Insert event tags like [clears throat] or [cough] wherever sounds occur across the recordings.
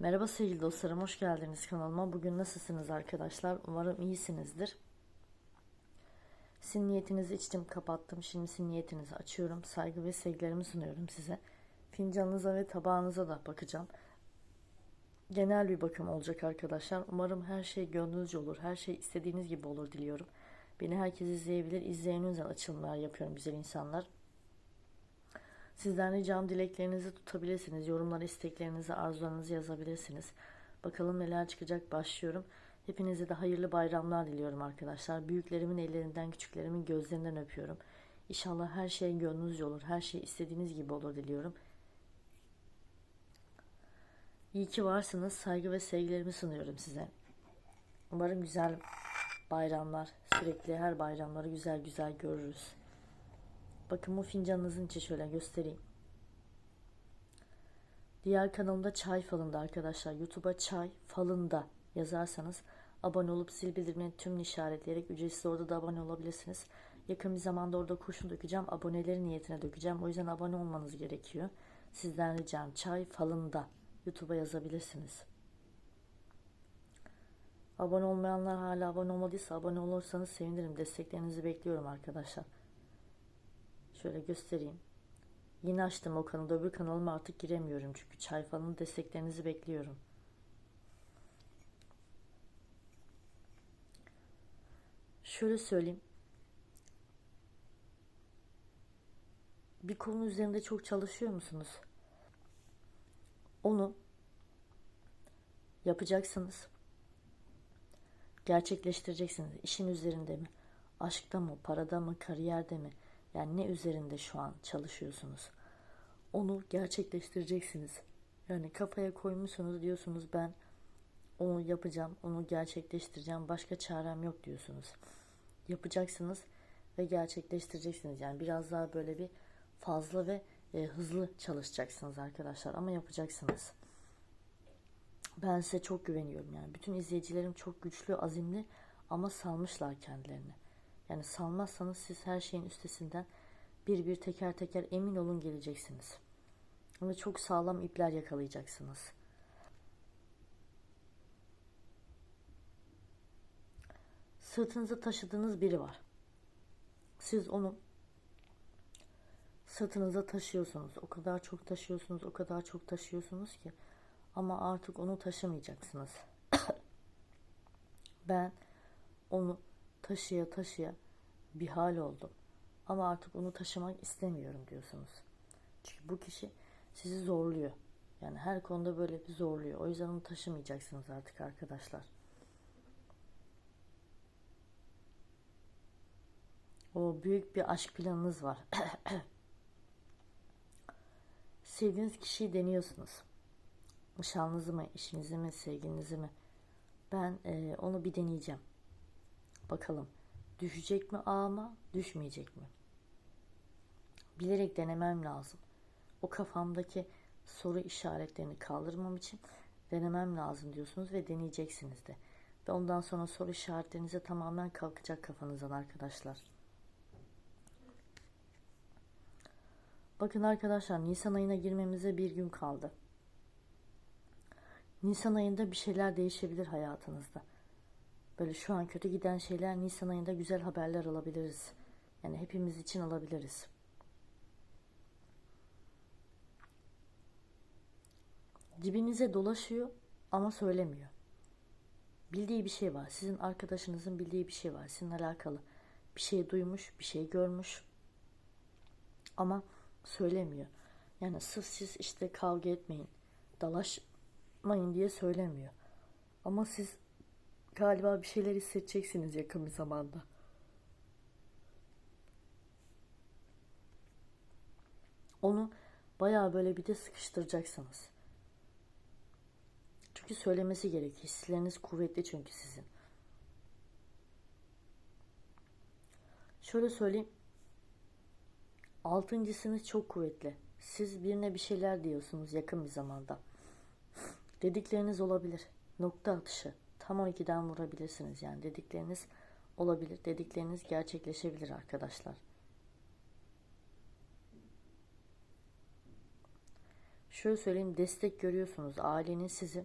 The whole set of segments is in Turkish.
Merhaba sevgili dostlarım, hoş geldiniz kanalıma. Bugün nasılsınız arkadaşlar? Umarım iyisinizdir. Sizin niyetinizi içtim, kapattım. Şimdi sizin niyetinizi açıyorum. Saygı ve sevgilerimi sunuyorum size. Fincanınıza ve tabağınıza da bakacağım. Genel bir bakım olacak arkadaşlar. Umarım her şey gönlünüzce olur. Her şey istediğiniz gibi olur diliyorum. Beni herkes izleyebilir. İzleyen özel açılımlar yapıyorum güzel insanlar. Sizden ricam dileklerinizi tutabilirsiniz. Yorumlara isteklerinizi, arzularınızı yazabilirsiniz. Bakalım neler çıkacak başlıyorum. Hepinize de hayırlı bayramlar diliyorum arkadaşlar. Büyüklerimin ellerinden, küçüklerimin gözlerinden öpüyorum. İnşallah her şey gönlünüzce olur. Her şey istediğiniz gibi olur diliyorum. İyi ki varsınız. Saygı ve sevgilerimi sunuyorum size. Umarım güzel bayramlar, sürekli her bayramları güzel güzel görürüz. Bakın bu fincanınızın içi şöyle göstereyim. Diğer kanalımda çay falında arkadaşlar. YouTube'a çay falında yazarsanız abone olup zil bildirimini tüm işaretleyerek ücretsiz orada da abone olabilirsiniz. Yakın bir zamanda orada kurşun dökeceğim. Abonelerin niyetine dökeceğim. O yüzden abone olmanız gerekiyor. Sizden ricam çay falında YouTube'a yazabilirsiniz. Abone olmayanlar hala abone olmadıysa abone olursanız sevinirim. Desteklerinizi bekliyorum arkadaşlar. Şöyle göstereyim. Yeni açtım o kanalı. Öbür kanalıma artık giremiyorum. Çünkü çay falan desteklerinizi bekliyorum. Şöyle söyleyeyim. Bir konu üzerinde çok çalışıyor musunuz? Onu yapacaksınız. Gerçekleştireceksiniz. İşin üzerinde mi? Aşkta mı? Parada mı? Kariyerde mi? Yani ne üzerinde şu an çalışıyorsunuz? Onu gerçekleştireceksiniz. Yani kafaya koymuşsunuz diyorsunuz ben onu yapacağım, onu gerçekleştireceğim, başka çarem yok diyorsunuz. Yapacaksınız ve gerçekleştireceksiniz. Yani biraz daha böyle bir fazla ve e, hızlı çalışacaksınız arkadaşlar ama yapacaksınız. Ben size çok güveniyorum yani. Bütün izleyicilerim çok güçlü, azimli ama salmışlar kendilerini. Yani salmazsanız siz her şeyin üstesinden bir bir teker teker emin olun geleceksiniz. Ve çok sağlam ipler yakalayacaksınız. Sırtınıza taşıdığınız biri var. Siz onu sırtınıza taşıyorsunuz. O kadar çok taşıyorsunuz, o kadar çok taşıyorsunuz ki ama artık onu taşımayacaksınız. [coughs] ben onu taşıya taşıya bir hal oldum. Ama artık onu taşımak istemiyorum diyorsunuz. Çünkü bu kişi sizi zorluyor. Yani her konuda böyle bir zorluyor. O yüzden onu taşımayacaksınız artık arkadaşlar. O büyük bir aşk planınız var. [clears throat] Sevdiğiniz kişiyi deniyorsunuz. Nişanlınızı mı, işinizi mi, sevginizi mi? Ben e, onu bir deneyeceğim. Bakalım düşecek mi ağıma, düşmeyecek mi? Bilerek denemem lazım. O kafamdaki soru işaretlerini kaldırmam için denemem lazım diyorsunuz ve deneyeceksiniz de. Ve ondan sonra soru işaretlerinize tamamen kalkacak kafanızdan arkadaşlar. Bakın arkadaşlar Nisan ayına girmemize bir gün kaldı. Nisan ayında bir şeyler değişebilir hayatınızda. Böyle şu an kötü giden şeyler Nisan ayında güzel haberler alabiliriz. Yani hepimiz için alabiliriz. Dibinize dolaşıyor ama söylemiyor. Bildiği bir şey var. Sizin arkadaşınızın bildiği bir şey var. Sizinle alakalı. Bir şey duymuş, bir şey görmüş. Ama söylemiyor. Yani sırf siz işte kavga etmeyin, dalaşmayın diye söylemiyor. Ama siz galiba bir şeyler hissedeceksiniz yakın bir zamanda. Onu bayağı böyle bir de sıkıştıracaksınız. Çünkü söylemesi gerek. Hisleriniz kuvvetli çünkü sizin. Şöyle söyleyeyim. Altıncısınız çok kuvvetli. Siz birine bir şeyler diyorsunuz yakın bir zamanda. Dedikleriniz olabilir. Nokta atışı. Tam 12'den vurabilirsiniz yani dedikleriniz olabilir. Dedikleriniz gerçekleşebilir arkadaşlar. şöyle söyleyeyim destek görüyorsunuz. Aileniz sizi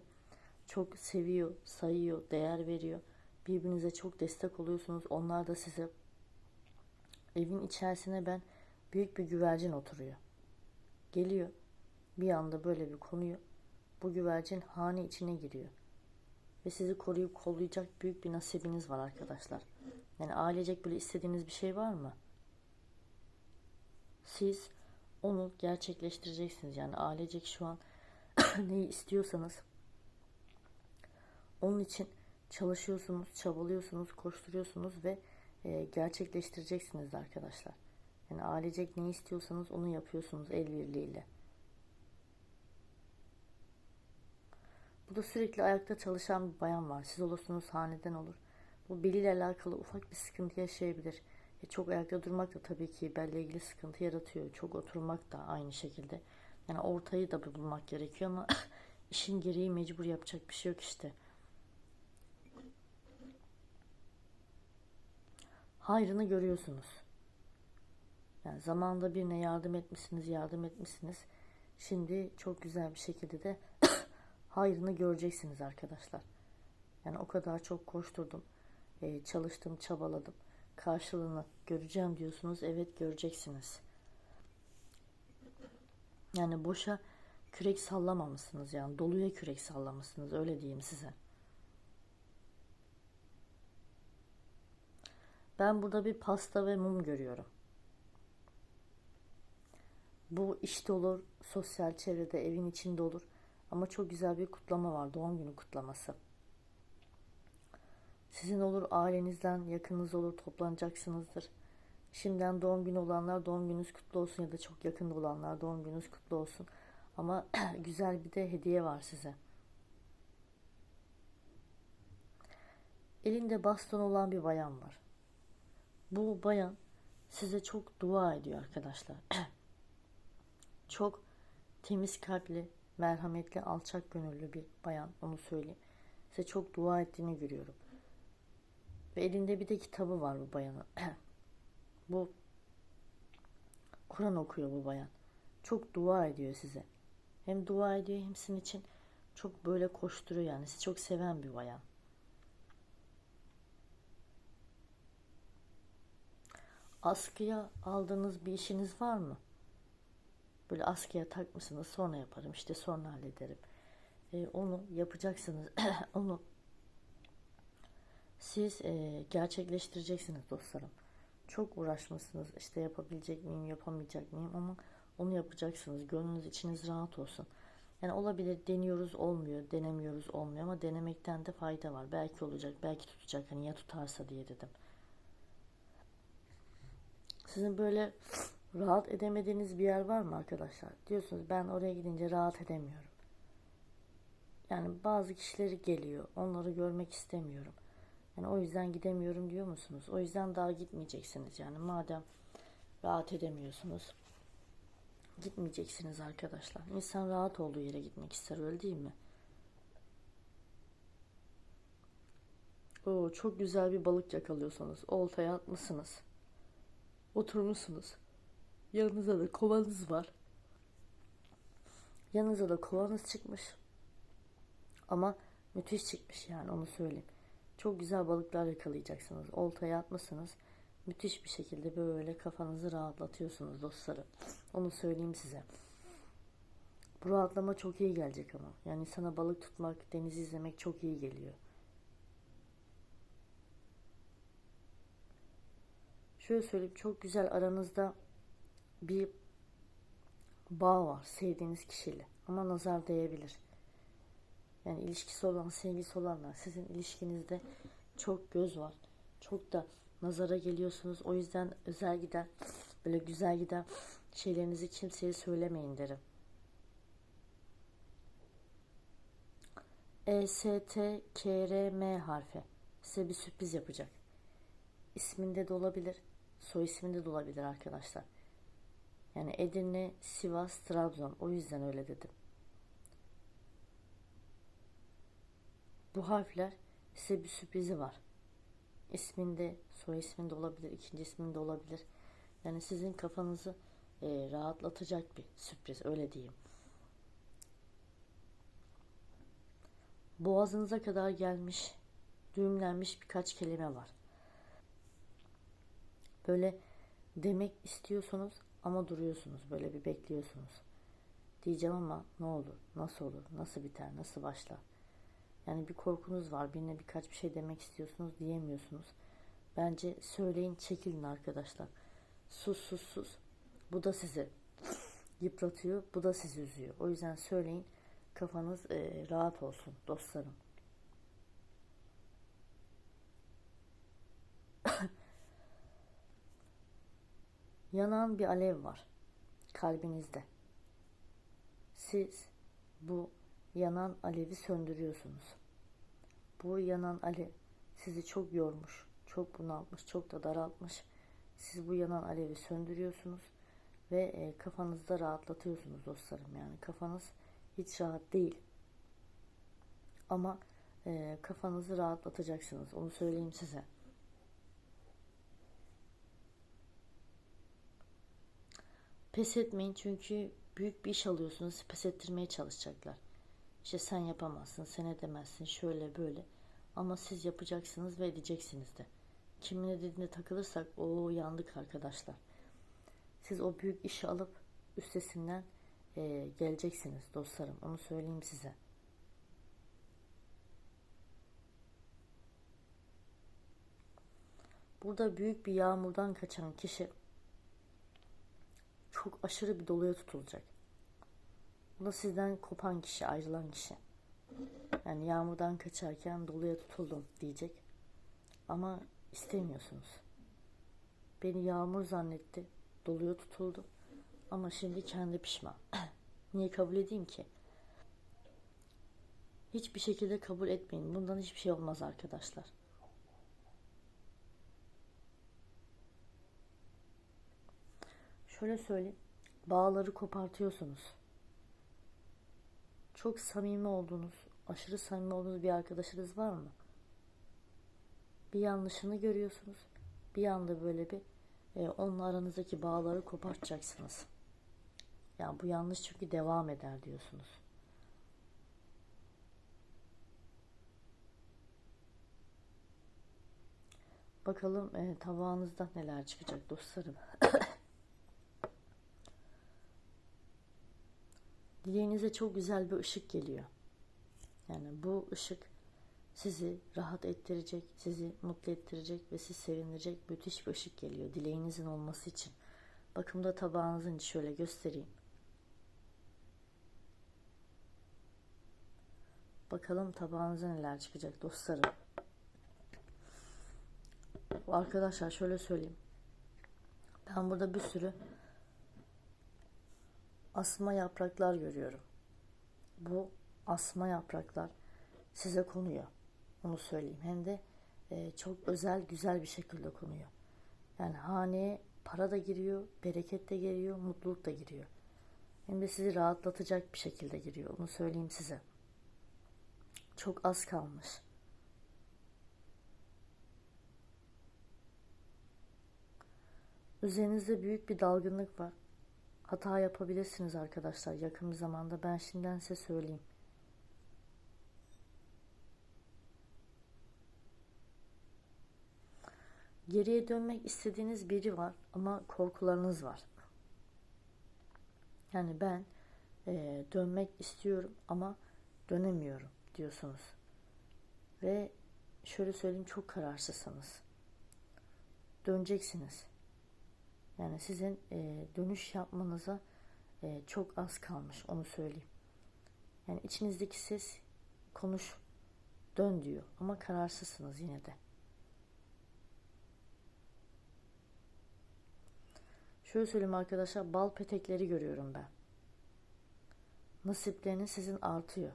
çok seviyor, sayıyor, değer veriyor. Birbirinize çok destek oluyorsunuz. Onlar da size evin içerisine ben büyük bir güvercin oturuyor. Geliyor. Bir anda böyle bir konuyu bu güvercin hane içine giriyor. Ve sizi koruyup kollayacak büyük bir nasibiniz var arkadaşlar. Yani ailecek böyle istediğiniz bir şey var mı? Siz onu gerçekleştireceksiniz. Yani ailecek şu an [coughs] neyi istiyorsanız onun için çalışıyorsunuz, çabalıyorsunuz, koşturuyorsunuz ve e, gerçekleştireceksiniz arkadaşlar. Yani ailecek ne istiyorsanız onu yapıyorsunuz el birliğiyle. Bu da sürekli ayakta çalışan bir bayan var. Siz olursunuz haneden olur. Bu beliyle alakalı ufak bir sıkıntı yaşayabilir. E çok ayakta durmak da tabii ki belle ilgili sıkıntı yaratıyor. Çok oturmak da aynı şekilde. Yani ortayı da bulmak gerekiyor ama [coughs] işin gereği mecbur yapacak bir şey yok işte. Hayrını görüyorsunuz. Yani zamanında birine yardım etmişsiniz, yardım etmişsiniz. Şimdi çok güzel bir şekilde de hayrını göreceksiniz arkadaşlar. Yani o kadar çok koşturdum, e, çalıştım, çabaladım. Karşılığını göreceğim diyorsunuz. Evet göreceksiniz. Yani boşa kürek sallamamışsınız yani doluya kürek sallamışsınız öyle diyeyim size. Ben burada bir pasta ve mum görüyorum. Bu işte olur, sosyal çevrede, evin içinde olur. Ama çok güzel bir kutlama var, doğum günü kutlaması. Sizin olur, ailenizden yakınınız olur, toplanacaksınızdır. Şimdiden doğum günü olanlar doğum gününüz kutlu olsun ya da çok yakında olanlar doğum gününüz kutlu olsun. Ama [clears throat] güzel bir de hediye var size. Elinde baston olan bir bayan var. Bu bayan size çok dua ediyor arkadaşlar. [clears throat] çok temiz kalpli, merhametli, alçak gönüllü bir bayan onu söyleyeyim. Size çok dua ettiğini görüyorum. Ve elinde bir de kitabı var bu bayanın. [clears throat] bu Kur'an okuyor bu bayan. Çok dua ediyor size. Hem dua ediyor hem sizin için çok böyle koşturuyor yani. Sizi çok seven bir bayan. Askıya aldığınız bir işiniz var mı? Böyle askıya takmışsınız sonra yaparım işte sonra hallederim. Ee, onu yapacaksınız. [clears throat] onu siz e, gerçekleştireceksiniz dostlarım. Çok uğraşmışsınız işte yapabilecek miyim yapamayacak mıyım ama onu yapacaksınız. Gönlünüz içiniz rahat olsun. Yani olabilir deniyoruz olmuyor, denemiyoruz olmuyor ama denemekten de fayda var. Belki olacak, belki tutacak. Hani ya tutarsa diye dedim. Sizin böyle rahat edemediğiniz bir yer var mı arkadaşlar? Diyorsunuz ben oraya gidince rahat edemiyorum. Yani bazı kişileri geliyor. Onları görmek istemiyorum. Yani o yüzden gidemiyorum diyor musunuz? O yüzden daha gitmeyeceksiniz. Yani madem rahat edemiyorsunuz gitmeyeceksiniz arkadaşlar. İnsan rahat olduğu yere gitmek ister öyle değil mi? Oo, çok güzel bir balık yakalıyorsunuz. Oltaya atmışsınız. Oturmuşsunuz. Yanınızda da kovanız var. Yanınıza da kovanız çıkmış. Ama müthiş çıkmış yani onu söyleyeyim. Çok güzel balıklar yakalayacaksınız. Oltaya atmışsınız. Müthiş bir şekilde böyle kafanızı rahatlatıyorsunuz dostlarım. Onu söyleyeyim size. Bu rahatlama çok iyi gelecek ama. Yani sana balık tutmak, denizi izlemek çok iyi geliyor. Şöyle söyleyeyim çok güzel aranızda bir bağ var sevdiğiniz kişiyle ama nazar değebilir. Yani ilişkisi olan, sevgisi olanlar sizin ilişkinizde çok göz var. Çok da nazara geliyorsunuz. O yüzden özel giden, böyle güzel giden şeylerinizi kimseye söylemeyin derim. E, S, T, K, R, M harfi size bir sürpriz yapacak. İsminde de olabilir, soy isminde de olabilir arkadaşlar. Yani Edirne, Sivas, Trabzon. O yüzden öyle dedim. Bu harfler size bir sürprizi var. İsminde, soy isminde olabilir, ikinci isminde olabilir. Yani sizin kafanızı e, rahatlatacak bir sürpriz öyle diyeyim. boğazınıza kadar gelmiş, düğümlenmiş birkaç kelime var. Böyle demek istiyorsunuz ama duruyorsunuz. Böyle bir bekliyorsunuz. Diyeceğim ama ne olur, nasıl olur, nasıl biter, nasıl başlar. Yani bir korkunuz var. Birine birkaç bir şey demek istiyorsunuz diyemiyorsunuz. Bence söyleyin çekilin arkadaşlar. Sus sus sus. Bu da sizi yıpratıyor. Bu da sizi üzüyor. O yüzden söyleyin kafanız e, rahat olsun dostlarım. Yanan bir alev var kalbinizde. Siz bu yanan alevi söndürüyorsunuz. Bu yanan alev sizi çok yormuş, çok bunaltmış, çok da daraltmış. Siz bu yanan alevi söndürüyorsunuz ve e, kafanızda rahatlatıyorsunuz dostlarım. Yani kafanız hiç rahat değil. Ama e, kafanızı rahatlatacaksınız. Onu söyleyeyim size. Pes etmeyin çünkü büyük bir iş alıyorsunuz. Pes ettirmeye çalışacaklar. İşte sen yapamazsın, sen edemezsin, şöyle böyle. Ama siz yapacaksınız ve edeceksiniz de. Kimin dediğine takılırsak o yandık arkadaşlar. Siz o büyük işi alıp üstesinden e, geleceksiniz dostlarım. Onu söyleyeyim size. Burada büyük bir yağmurdan kaçan kişi çok aşırı bir doluya tutulacak. Bu da sizden kopan kişi, ayrılan kişi. Yani yağmurdan kaçarken doluya tutuldum diyecek. Ama istemiyorsunuz. Beni yağmur zannetti. Doluya tutuldu. Ama şimdi kendi pişman. [clears throat] Niye kabul edeyim ki? Hiçbir şekilde kabul etmeyin. Bundan hiçbir şey olmaz arkadaşlar. Şöyle söyleyeyim. Bağları kopartıyorsunuz. Çok samimi olduğunuz, aşırı samimi olduğunuz bir arkadaşınız var mı? Bir yanlışını görüyorsunuz. Bir anda böyle bir e, onunla aranızdaki bağları kopartacaksınız. Yani bu yanlış çünkü devam eder diyorsunuz. Bakalım e, tabağınızda neler çıkacak dostlarım. [laughs] Dileğinize çok güzel bir ışık geliyor. Yani bu ışık sizi rahat ettirecek, sizi mutlu ettirecek ve sizi sevindirecek müthiş bir ışık geliyor dileğinizin olması için. Bakımda tabağınızın şöyle göstereyim. Bakalım tabağınıza neler çıkacak dostlarım. Arkadaşlar şöyle söyleyeyim. Ben burada bir sürü asma yapraklar görüyorum. Bu asma yapraklar size konuyor. Onu söyleyeyim. Hem de e, çok özel, güzel bir şekilde konuyor. Yani haneye para da giriyor, bereket de giriyor, mutluluk da giriyor. Hem de sizi rahatlatacak bir şekilde giriyor. Onu söyleyeyim size. Çok az kalmış. Üzerinizde büyük bir dalgınlık var. Hata yapabilirsiniz arkadaşlar yakın bir zamanda. Ben şimdiden size söyleyeyim. Geriye dönmek istediğiniz biri var ama korkularınız var. Yani ben e, dönmek istiyorum ama dönemiyorum diyorsunuz. Ve şöyle söyleyeyim çok kararsızsınız. Döneceksiniz. Yani sizin e, dönüş yapmanıza e, çok az kalmış onu söyleyeyim. Yani içinizdeki ses konuş, dön diyor ama kararsızsınız yine de. Şöyle söyleyeyim arkadaşlar bal petekleri görüyorum ben. Nasipleriniz sizin artıyor.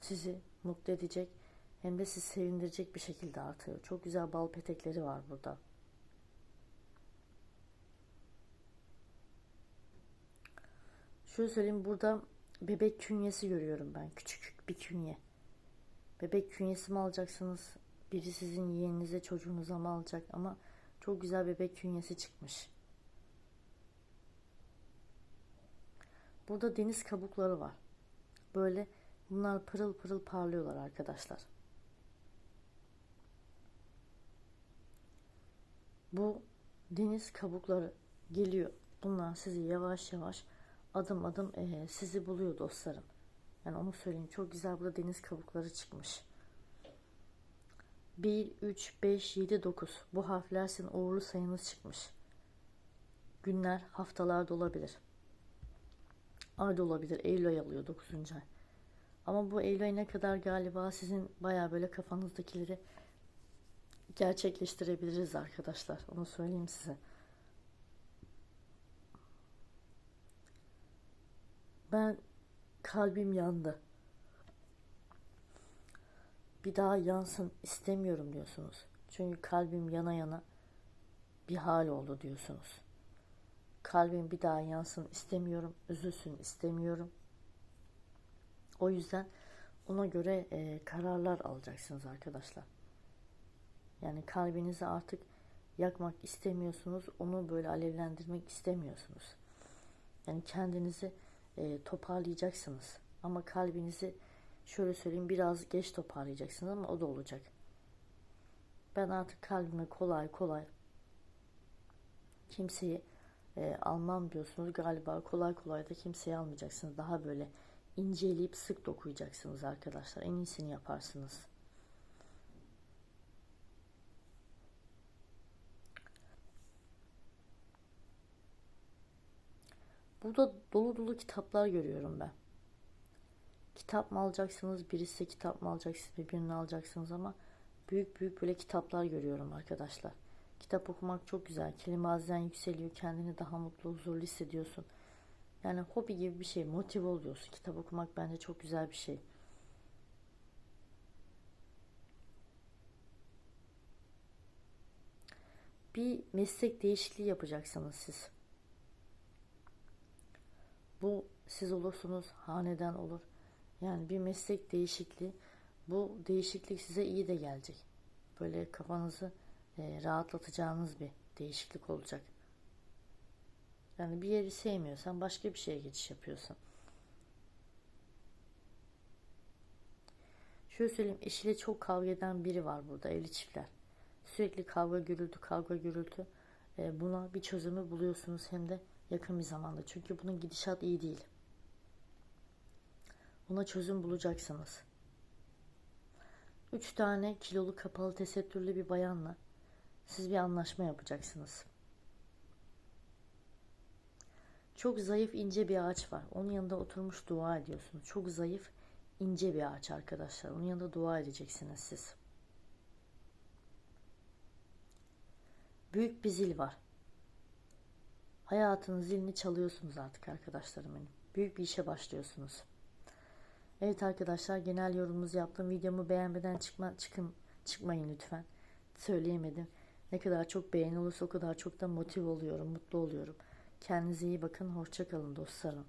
Sizi mutlu edecek hem de sizi sevindirecek bir şekilde artıyor. Çok güzel bal petekleri var burada. Şöyle söyleyeyim burada bebek künyesi görüyorum ben. Küçük bir künye. Bebek künyesi mi alacaksınız? Biri sizin yeğeninize çocuğunuza mı alacak? Ama çok güzel bebek künyesi çıkmış. Burada deniz kabukları var. Böyle Bunlar pırıl pırıl parlıyorlar arkadaşlar. Bu deniz kabukları geliyor. Bunlar sizi yavaş yavaş adım adım eee, sizi buluyor dostlarım. Yani onu söyleyeyim. Çok güzel burada deniz kabukları çıkmış. 1, 3, 5, 7, 9. Bu harfler sizin uğurlu sayınız çıkmış. Günler, haftalar da olabilir. Ay da olabilir. Eylül ayı alıyor 9. ay. Ama bu Eylül ayına kadar galiba sizin baya böyle kafanızdakileri gerçekleştirebiliriz arkadaşlar. Onu söyleyeyim size. Ben kalbim yandı. Bir daha yansın istemiyorum diyorsunuz. Çünkü kalbim yana yana bir hal oldu diyorsunuz. Kalbim bir daha yansın istemiyorum, üzülsün istemiyorum. O yüzden ona göre e, kararlar alacaksınız arkadaşlar. Yani kalbinizi artık yakmak istemiyorsunuz, onu böyle alevlendirmek istemiyorsunuz. Yani kendinizi e, toparlayacaksınız. Ama kalbinizi şöyle söyleyeyim biraz geç toparlayacaksınız ama o da olacak. Ben artık kalbime kolay kolay kimseyi e, almam diyorsunuz. Galiba kolay kolay da kimseyi almayacaksınız. Daha böyle inceleyip sık dokuyacaksınız arkadaşlar. En iyisini yaparsınız. Burada dolu dolu kitaplar görüyorum ben. Kitap mı alacaksınız, birisi kitap mı alacaksınız, birbirini alacaksınız ama büyük büyük böyle kitaplar görüyorum arkadaşlar. Kitap okumak çok güzel. Kelime hazen yükseliyor. Kendini daha mutlu, huzurlu hissediyorsun. Yani hobi gibi bir şey. Motive oluyorsun. Kitap okumak bence çok güzel bir şey. Bir meslek değişikliği yapacaksınız siz. Bu siz olursunuz, haneden olur. Yani bir meslek değişikliği. Bu değişiklik size iyi de gelecek. Böyle kafanızı e, rahatlatacağınız bir değişiklik olacak. Yani bir yeri sevmiyorsan başka bir şeye geçiş yapıyorsun. Şöyle söyleyeyim eşiyle çok kavga eden biri var burada evli çiftler. Sürekli kavga gürültü kavga gürültü. E, buna bir çözümü buluyorsunuz hem de yakın bir zamanda. Çünkü bunun gidişat iyi değil. Buna çözüm bulacaksınız. Üç tane kilolu kapalı tesettürlü bir bayanla siz bir anlaşma yapacaksınız. Çok zayıf ince bir ağaç var. Onun yanında oturmuş dua ediyorsunuz. Çok zayıf ince bir ağaç arkadaşlar. Onun yanında dua edeceksiniz siz. Büyük bir zil var. Hayatın zilini çalıyorsunuz artık arkadaşlarım benim. Büyük bir işe başlıyorsunuz. Evet arkadaşlar genel yorumumuzu yaptım. Videomu beğenmeden çıkma, çıkın, çıkmayın lütfen. Söyleyemedim. Ne kadar çok beğeni olursa o kadar çok da motive oluyorum, mutlu oluyorum. Kendinize iyi bakın. Hoşçakalın dostlarım.